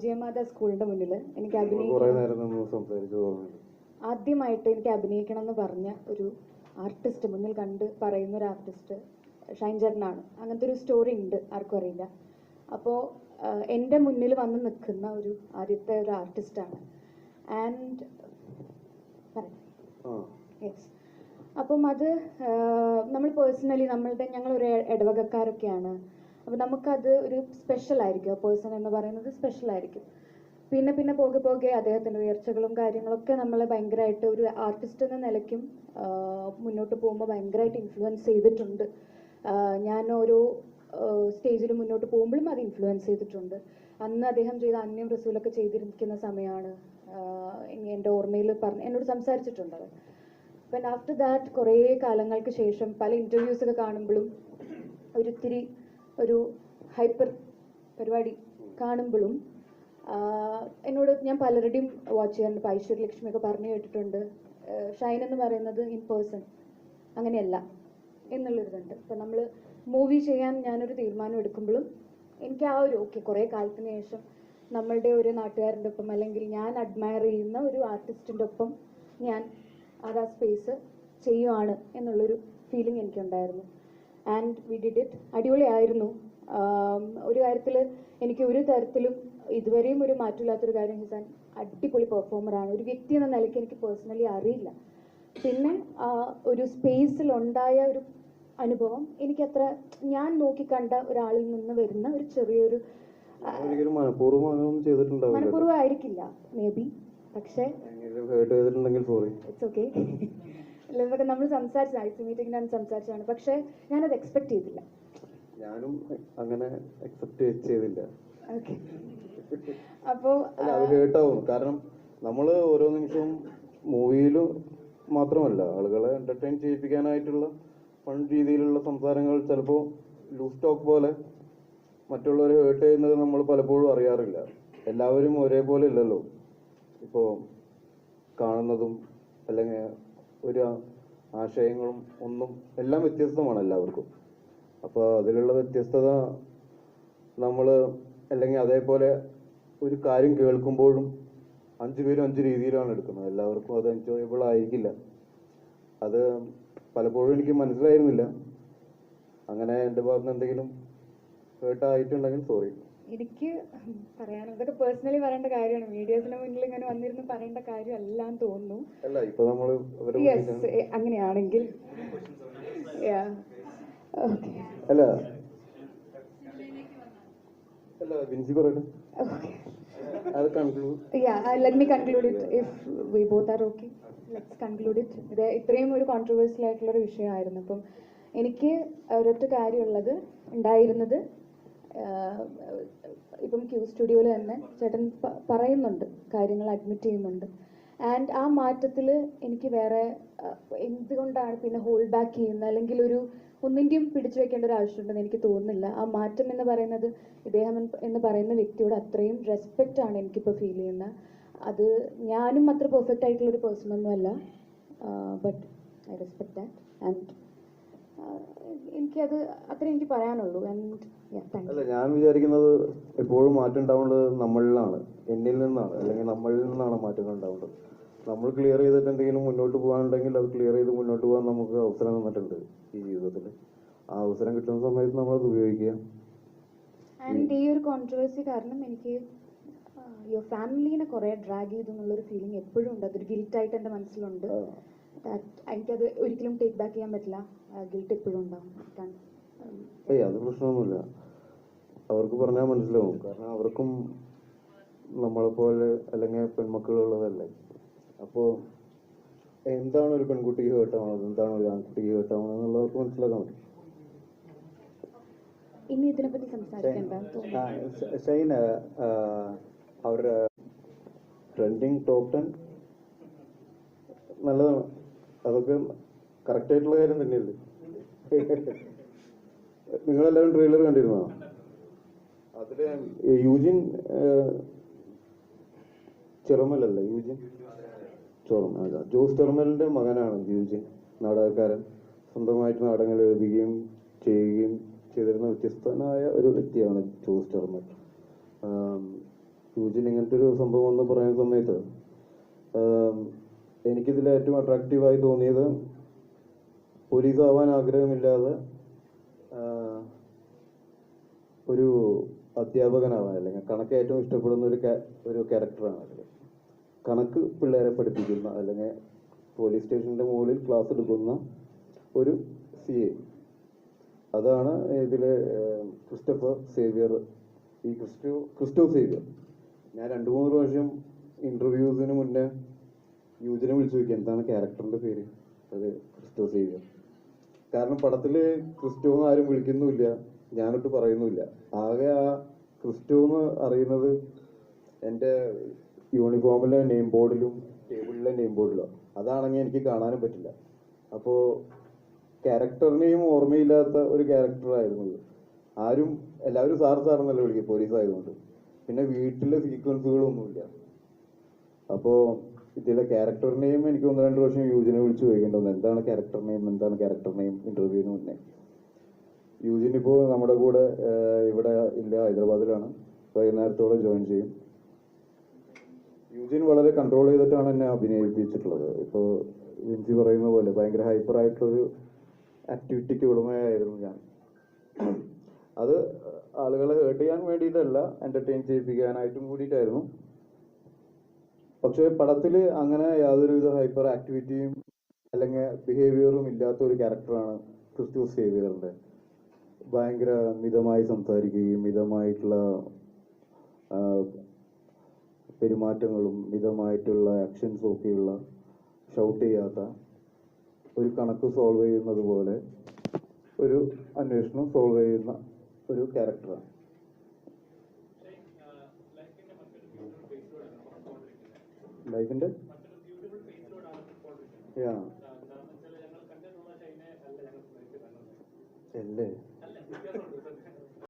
വിജയമാത സ്കൂളിന്റെ മുന്നിൽ എനിക്ക് അഭിനയിക്കണം. ആദ്യമായിട്ട് എനിക്ക് അഭിനയിക്കണം എന്ന് പറഞ്ഞ ഒരു ആർട്ടിസ്റ്റ് മുന്നിൽ കണ്ട് പറയുന്ന ഒരു ആർട്ടിസ്റ്റ് ഷൈൻ ചേട്ടനാണ്. അങ്ങനത്തെ ഒരു സ്റ്റോറി ഉണ്ട് ആർക്കും അറിയില്ല. അപ്പോൾ എന്റെ മുന്നിൽ വന്ന് നിൽക്കുന്ന ഒരു ആദ്യത്തെ ഒരു ആർട്ടിസ്റ്റാണ് ആൻഡ് യെസ് അപ്പം അത് നമ്മൾ പേഴ്സണലി നമ്മളുടെ ഞങ്ങളൊരു ഇടവകക്കാരൊക്കെയാണ്. അപ്പം നമുക്കത് ഒരു സ്പെഷ്യൽ ആയിരിക്കും. പേഴ്സൺ എന്ന് പറയുന്നത് സ്പെഷ്യൽ ആയിരിക്കും. പിന്നെ പിന്നെ പോകെ പോകെ അദ്ദേഹത്തിന്റെ ഉയർച്ചകളും കാര്യങ്ങളൊക്കെ നമ്മളെ ഭയങ്കരമായിട്ട് ഒരു ആർട്ടിസ്റ്റ് എന്ന നിലയ്ക്കും ആ, മുന്നോട്ട് പോകുമ്പോൾ ഭയങ്കരമായിട്ട് ഇൻഫ്ലുവൻസ് ചെയ്തിട്ടുണ്ട്. ആ, ഞാൻ ഓരോ സ്റ്റേജിൽ മുന്നോട്ട് പോകുമ്പോഴും അത് ഇൻഫ്ലുവൻസ് ചെയ്തിട്ടുണ്ട്. അന്ന് അദ്ദേഹം ചെയ്ത അന്യം റസൂലൊക്കെ ചെയ്തിരിക്കുന്ന സമയമാണ് എന്റെ ഓർമ്മയിൽ പറഞ്ഞ് എന്നോട് സംസാരിച്ചിട്ടുണ്ട് അത്. അപ്പം ആഫ്റ്റർ ദാറ്റ് കുറേ കാലങ്ങൾക്ക് ശേഷം പല ഇന്റർവ്യൂസൊക്കെ കാണുമ്പോഴും ഒരിത്തിരി ഒരു ഹൈപ്പർ പരിപാടി കാണുമ്പോഴും എന്നോട് ഞാൻ പലരുടെയും വാച്ച് ചെയ്യാറുണ്ട്. ഇപ്പോൾ ഐശ്വര്യലക്ഷ്മിയൊക്കെ പറഞ്ഞു കേട്ടിട്ടുണ്ട്. ഷൈൻ എന്ന് പറയുന്നത് ഇൻ പേഴ്സൺ അങ്ങനെയല്ല എന്നുള്ളൊരിതുണ്ട്. ഇപ്പം നമ്മൾ മൂവി ചെയ്യാൻ ഞാനൊരു തീരുമാനം എടുക്കുമ്പോഴും എനിക്ക് ആ ഒരു ഓക്കെ കുറേ കാലത്തിന് ശേഷം നമ്മളുടെ ഒരു നാട്ടുകാരന്റെ ഒപ്പം അല്ലെങ്കിൽ ഞാൻ അഡ്മയർ ചെയ്യുന്ന ഒരു ആർട്ടിസ്റ്റിന്റെ ഒപ്പം ഞാൻ അത് ആ സ്പേസ് ചെയ്യുവാണ് എന്നുള്ളൊരു ഫീലിംഗ് എനിക്കുണ്ടായിരുന്നു. ആൻഡ് വി ഡിഡ് ഇറ്റ് അടിപൊളിയായിരുന്നു. ഒരു കാര്യത്തിൽ എനിക്ക് ഒരു തരത്തിലും ഇതുവരെയും ഒരു മാറ്റമില്ലാത്തൊരു കാര്യം ഹിസാൻ അടിപൊളി പെർഫോമറാണ് ഒരു വ്യക്തി എന്ന നിലയ്ക്ക് എനിക്ക് പേഴ്സണലി അറിയില്ല. പിന്നെ ഒരു സ്പേസിൽ ഉണ്ടായ ഒരു അനുഭവം എനിക്കത്ര ഞാൻ നോക്കിക്കണ്ട ഒരാളിൽ നിന്ന് വരുന്ന ഒരു ചെറിയൊരു മനഃപൂർവമായിരിക്കില്ല മനഃപൂർവം ആയിരിക്കില്ല മേ ബി പക്ഷേ ഇറ്റ്സ് ഓക്കെ ഇതൊക്കെ നമ്മൾ സംസാരിച്ച ഐസ് മീറ്റിംഗിനാണ് സംസാരിച്ചതാണ്. പക്ഷേ ഞാനത് എക്സ്പെക്ട് ചെയ്തില്ല. ഞാനും അങ്ങനെ അക്സെപ്റ്റ് ചെയ്തില്ല. അല്ല അത് കേട്ടാവും. കാരണം നമ്മൾ ഓരോ നിമിഷവും മൂവിയിലും മാത്രമല്ല ആളുകളെ എന്റർടൈൻ ചെയ്യിപ്പിക്കാനായിട്ടുള്ള പൺ രീതിയിലുള്ള സംസാരങ്ങൾ ചിലപ്പോൾ ലൂസ് ടോക്ക് പോലെ മറ്റുള്ളവരെ ഹേർട്ട് ചെയ്യുന്നത് നമ്മൾ പലപ്പോഴും അറിയാറില്ല. എല്ലാവരും ഒരേപോലെ ഇല്ലല്ലോ. ഇപ്പോൾ കാണുന്നതും അല്ലെങ്കിൽ ഒരു ആശയങ്ങളും ഒന്നും എല്ലാം വ്യത്യസ്തമാണ് എല്ലാവർക്കും. അപ്പോൾ അതിലുള്ള വ്യത്യസ്തത നമ്മൾ അല്ലെങ്കിൽ അതേപോലെ ഒരു കാര്യം കേൾക്കുമ്പോഴും അഞ്ചു പേരും അഞ്ച് രീതിയിലാണ് എടുക്കുന്നത്. എല്ലാവർക്കും അത് എൻജോയബിൾ ആയിരിക്കില്ല. അത് പലപ്പോഴും എനിക്ക് മനസ്സിലായിരുന്നില്ല. അങ്ങനെ എന്റെ ഭാഗത്തുനിന്ന് എന്തെങ്കിലും ഹേർട്ട് ആയിട്ടുണ്ടെങ്കിൽ സോറി എനിക്ക് പറയാനും ഇതൊക്കെ പേഴ്സണലി പറയേണ്ട കാര്യമാണ്. മീഡിയസിന് മുന്നിൽ ഇങ്ങനെ വന്നിരുന്ന് പറയേണ്ട കാര്യമല്ല എന്ന് തോന്നുന്നു യെസ് അങ്ങനെയാണെങ്കിൽ. അത് conclude we both are okay. Let's conclude ഇത് ഇത്രയും ഒരു കോൺട്രവേഴ്സ്യൽ ആയിട്ടുള്ള ഒരു വിഷയമായിരുന്നു. അപ്പം എനിക്ക് ഒരൊറ്റ കാര്യമുള്ളത് ഉണ്ടായിരുന്നത് ഇപ്പം ക്യൂ സ്റ്റുഡിയോയിൽ തന്നെ ചേട്ടൻ പറയുന്നുണ്ട് കാര്യങ്ങൾ അഡ്മിറ്റ് ചെയ്യുന്നുണ്ട്. ആൻഡ് ആ മാറ്റത്തിൽ എനിക്ക് വേറെ എന്തുകൊണ്ടാണ് പിന്നെ ഹോൾഡ് ബാക്ക് ചെയ്യുന്നത്? അല്ലെങ്കിൽ ഒരു ഒന്നിന്റെയും പിടിച്ചു വെക്കേണ്ട ഒരു ആവശ്യമുണ്ടെന്ന് എനിക്ക് തോന്നുന്നില്ല. ആ മാറ്റം എന്ന് പറയുന്നത് ഇദ്ദേഹം എന്ന് പറയുന്ന വ്യക്തിയോട് അത്രയും റെസ്പെക്റ്റ് ആണ് എനിക്കിപ്പോൾ ഫീൽ ചെയ്യുന്നത് അത് ഞാനും അത്ര പെർഫെക്റ്റ് ആയിട്ടുള്ള ഒരു പേഴ്സൺ ഒന്നുമല്ല but I respect that and എനിക്കത് അത്ര എനിക്ക് പറയാനുള്ളൂ. അല്ല ഞാൻ വിചാരിക്കുന്നത് എപ്പോഴും മാറ്റം ഉണ്ടാവേണ്ടത് നമ്മളിലാണ് എന്നിൽ നിന്നാണ് അല്ലെങ്കിൽ നമ്മളിൽ നിന്നാണ് മാറ്റങ്ങൾ ഉണ്ടാവേണ്ടത്. നമ്മൾ ക്ലിയർ ചെയ്തിട്ട് എന്തെങ്കിലും മുന്നോട്ട് പോകാനുണ്ടെങ്കിൽ അത് ക്ലിയർ ചെയ്ത് മുന്നോട്ട് പോകാൻ നമുക്ക് അവസരം തന്നിട്ടുണ്ട് ഈ ജീവിതത്തിൽ. ആ അവസരം കിട്ടുന്ന സമയത്ത് നമ്മൾ അത് ഉപയോഗിക്കുക. ആൻഡ് ഈ ഒരു കോൺട്രവേഴ്സി കാരണം എനിക്ക് യുവർ ഫാമിലിനെ കുറേ ഡ്രാഗ് ചെയ്തു എന്നുള്ളൊരു ഫീലിംഗ് എപ്പോഴും ഉണ്ട്. അതൊരു ഗിൽറ്റായിട്ട് എന്റെ മനസ്സിലുണ്ട്. എനിക്കത് ഒരിക്കലും ടേക്ക് ബാക്ക് ചെയ്യാൻ പറ്റില്ല. ഗിൽറ്റ് എപ്പോഴും ഉണ്ടാവും ഏയ് അത് പ്രശ്നമൊന്നുമില്ല. അവർക്ക് പറഞ്ഞാൽ മനസ്സിലാവും. കാരണം അവർക്കും നമ്മളെ പോലെ അല്ലെങ്കിൽ പെൺമക്കളുള്ളതല്ലേ. അപ്പോ എന്താണ് ഒരു പെൺകുട്ടിക്ക് കേട്ടാവുന്നത് എന്താണ് ഒരു ആൺകുട്ടിക്ക് കേട്ടാവുന്നത് എന്നുള്ളവർക്ക് മനസ്സിലാക്കാൻ പറ്റും. ഇനി ഇതിനെപ്പറ്റി തോന്നുന്നു ഷൈൻ അവർ ട്രെൻഡിങ് ടോപ്പ് ടെൻ നല്ലതാണ്. അതൊക്കെ കറക്റ്റ് ആയിട്ടുള്ള കാര്യം തന്നെയല്ലേ? നിങ്ങളെല്ലാവരും ട്രെയിലർ കണ്ടിരുന്നോ? അതിൽ യൂജിൻ ചെറുമലല്ലേ യൂജിൻ? ജോസ് ചെറുമലിന്റെ മകനാണ് യൂജിൻ നാടകക്കാരൻ. സ്വന്തമായിട്ട് നാടകങ്ങൾ എഴുതുകയും ചെയ്യുകയും ചെയ്തിരുന്ന വ്യത്യസ്തനായ ഒരു വ്യക്തിയാണ് ജോസ് ചെറുമൽ യൂജിൻ ഇങ്ങനത്തെ ഒരു സംഭവം എന്ന് പറയുന്ന സമയത്ത് എനിക്കിതിൽ ഏറ്റവും അട്രാക്റ്റീവായി തോന്നിയത് പോലീസ് ആവാൻ ആഗ്രഹമില്ലാതെ ഒരു അധ്യാപകനാവാൻ അല്ലെങ്കിൽ കണക്ക് ഏറ്റവും ഇഷ്ടപ്പെടുന്ന ഒരു ഒരു ക്യാരക്ടറാണ് അതിൽ കണക്ക് പിള്ളേരെ പഠിപ്പിക്കുന്ന അല്ലെങ്കിൽ പോലീസ് സ്റ്റേഷന്റെ മുകളിൽ ക്ലാസ് എടുക്കുന്ന ഒരു സി എ അതാണ് ഇതിൽ ക്രിസ്റ്റഫർ സേവിയർ. ഈ ക്രിസ്റ്റോ ക്രിസ്റ്റോ സേവിയർ. ഞാൻ രണ്ട് മൂന്ന് പ്രാവശ്യം ഇന്റർവ്യൂസിന് മുന്നേ യൂജിനെ വിളിച്ചു ചോദിക്കുക എന്താണ് ക്യാരക്ടറിന്റെ പേര്? അത് ക്രിസ്റ്റോ സേവിയർ. കാരണം പടത്തിൽ ക്രിസ്റ്റോ എന്ന് ആരും വിളിക്കുന്നുമില്ല. ഞാനൊട്ട് പറയുന്നുമില്ല. ആകെ ആ ക്രിസ്റ്റോ എന്ന് അറിയുന്നത് എന്റെ യൂണിഫോമിലെ നെയിം ബോർഡിലും ടേബിളിലെ നെയിം ബോർഡിലോ അതാണെങ്കിൽ എനിക്ക് കാണാനും പറ്റില്ല. അപ്പോൾ ക്യാരക്ടറിനെയും ഓർമ്മയില്ലാത്ത ഒരു ക്യാരക്ടറായിരുന്നു ഇത്. ആരും എല്ലാവരും സാർ സാറെന്നല്ല വിളിക്കുക പോലീസ് ആയതുകൊണ്ട്. പിന്നെ വീട്ടിലെ സീക്വൻസുകളൊന്നുമില്ല അപ്പോൾ ഇതിലെ ക്യാരക്ടർ നെയിം എനിക്ക് ഒന്ന് രണ്ട് പ്രാവശ്യം യൂജിനെ വിളിച്ച് ചോദിക്കേണ്ടി എന്താണ് ക്യാരക്ടർ നെയിം എന്താണ് ക്യാരക്ടർ നെയിം ഇന്റർവ്യൂവിന് മുന്നേ. യൂജിൻ ഇപ്പോൾ നമ്മുടെ കൂടെ ഇവിടെ ഇല്ല ഹൈദരാബാദിലാണ്. വൈകുന്നേരത്തോടെ ജോയിൻ ചെയ്യും. യൂജിൻ വളരെ കൺട്രോൾ ചെയ്തിട്ടാണ് എന്നെ അഭിനയിപ്പിച്ചിട്ടുള്ളത്. ഇപ്പോൾ വിൻസി പറയുന്ന പോലെ ഭയങ്കര ഹൈപ്പർ ആയിട്ടുള്ളൊരു ആക്ടിവിറ്റിക്ക് ഉടമയായിരുന്നു ഞാൻ. അത് ആളുകളെ ഹേർട്ട് ചെയ്യാൻ വേണ്ടിയിട്ടല്ല എന്റർടൈൻ ചെയ്യിപ്പിക്കാനായിട്ടും കൂടിയിട്ടായിരുന്നു. പക്ഷേ പടത്തിൽ അങ്ങനെ യാതൊരുവിധ ഹൈപ്പർ ആക്ടിവിറ്റിയും അല്ലെങ്കിൽ ബിഹേവിയറും ഇല്ലാത്ത ഒരു ക്യാരക്ടറാണ് ക്രിസ്റ്റോ സേവിയറിന്റെ ഭയങ്കര മിതമായി സംസാരിക്കുകയും മിതമായിട്ടുള്ള പെരുമാറ്റങ്ങളും മിതമായിട്ടുള്ള ആക്ഷൻസും ഒക്കെയുള്ള ഷൗട്ട് ചെയ്യാത്ത ഒരു കണക്ക് സോൾവ് ചെയ്യുന്നത് പോലെ ഒരു അന്വേഷണം സോൾവ് ചെയ്യുന്ന ഒരു ക്യാരക്ടറാണ് like, isn't it? Yeah.